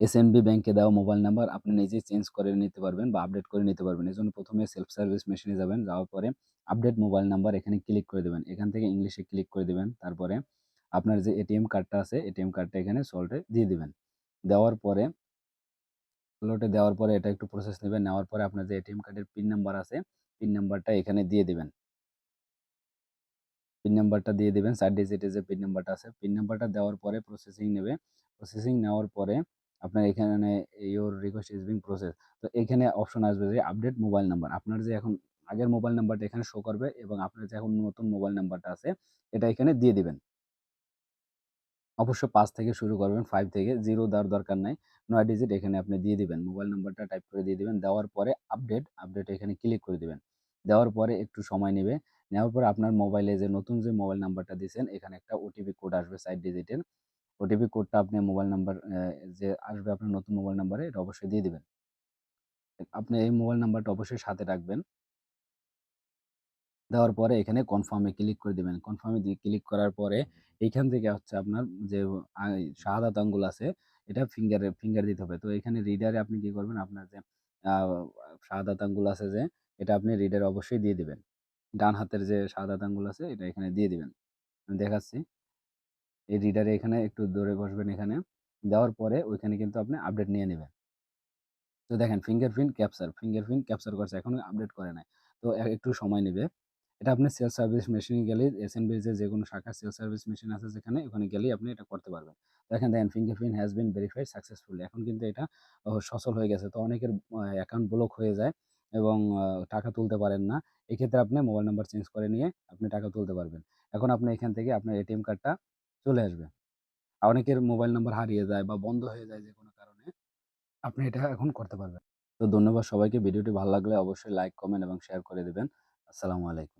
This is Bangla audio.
এসএনবি ব্যাংকে দেওয়া মোবাইল নাম্বার আপনি নিজেই চেঞ্জ করে নিতে পারবেন বা আপডেট করে নিতে পারবেন। এজন্য ১ম এ সেলফ সার্ভিস মেশিনে যাবেন। যাওয়ার পরে আপডেট মোবাইল নাম্বার এখানে ক্লিক করে দিবেন। এখান থেকে ইংলিশে ক্লিক করে দিবেন। তারপরে আপনার যে এটিএম কার্ডটা আছে, এটিএম কার্ডটা এখানে সল্টে দিয়ে দিবেন। দেওয়ার পরে স্লটে দেওয়ার পরে এটা একটু প্রসেস নেবে। নেওয়ার পরে আপনার যে এটিএম কার্ডের পিন নাম্বার আছে, পিন নাম্বারটা এখানে দিয়ে দিবেন। পিন নাম্বারটা দিয়ে দিবেন। ৪ ডিজিটের যে পিন নাম্বারটা আছে, পিন নাম্বারটা দেওয়ার পরে প্রসেসিং নেবে। প্রসেসিং নেওয়ার পরে আপনার এখানে your request is being process. তো এখানে অপশন আসবে যে আপডেট মোবাইল নাম্বার। আপনার যে এখন আগের মোবাইল নাম্বারটা এখানে শো করবে এবং আপনার যে এখন নতুন মোবাইল নাম্বারটা আছে, এটা এখানে দিয়ে দিবেন। অবশ্য পাঁচ থেকে শুরু করবেন, ফাইভ থেকে জিরো দেওয়ার দরকার নাই। নয় ডিজিট এখানে আপনি দিয়ে দিবেন। মোবাইল নাম্বারটা টাইপ করে দিয়ে দিবেন। দেওয়ার পরে আপডেট, আপডেট এখানে ক্লিক করে দিবেন। দেওয়ার পরে একটু সময় নেবে। নেওয়ার পরে আপনার মোবাইলে যে নতুন যে মোবাইল নাম্বারটা দিয়েছেন এখানে একটা ওটিপি কোড আসবে ৪ ডিজিটের। ওটিপি কোডটা আপনি মোবাইল নাম্বার যে আসবে আপনার নতুন মোবাইল নাম্বারে এটা অবশ্যই দিয়ে দেবেন আপনি এই মোবাইল নাম্বারটা অবশ্যই সাথে রাখবেন। দেওয়ার পরে এখানে কনফার্মে ক্লিক করে দিবেন। কনফার্ম ক্লিক করার পরে এইখান থেকে হচ্ছে আপনার যে শাহাদাত আঙ্গুল আছে, এটা ফিঙ্গারে ফিঙ্গার দিতে হবে। তো এখানে রিডারে আপনি কি করবেন আপনার যে শাহাদাত আঙ্গুল আছে যে, এটা আপনি রিডারে অবশ্যই দিয়ে দেবেন ডান হাতের যে শাহাদাত আঙ্গুল আছে, এটা এখানে দিয়ে দিবেন। দেখাচ্ছি। এই রিডারে এখানে একটু দৌড়ে বসবেন এখানে। দেওয়ার পরে ওইখানে কিন্তু আপনি আপডেট নিয়ে নেবেন তো দেখেন ফিঙ্গারপ্রিন্ট ক্যাপচার, ফিঙ্গারপ্রিন্ট ক্যাপচার করছে এখনও আপডেট করে নাই। তো একটু সময় নেবে। এটা আপনি সেলফ সার্ভিস মেশিনে গেলেই এসএনবি যে কোনো শাখার সেলফ সার্ভিস মেশিন আছে যেখানে ওখানে গেলেই আপনি এটা করতে পারবেন। দেখেন, দেখেন fingerprint has been verified successfully এখন কিন্তু এটা সচল হয়ে গেছে। তো অনেকের অ্যাকাউন্ট ব্লক হয়ে যায় এবং টাকা তুলতে পারেন না। এক্ষেত্রে আপনি মোবাইল নাম্বার চেঞ্জ করে নিয়ে আপনি টাকা তুলতে পারবেন। এখন আপনি এখান থেকে আপনার এটিএম কার্ডটা চলে আসবে। অনেকের মোবাইল নাম্বার হারিয়ে যায় বা বন্ধ হয়ে যায় যে কোনো কারণে। আপনি এটা এখন করতে পারবেন। তো ধন্যবাদ সবাইকে। ভিডিওটি ভালো লাগলে অবশ্যই লাইক, কমেন্ট এবং শেয়ার করে দেবেন আসসালামু আলাইকুম।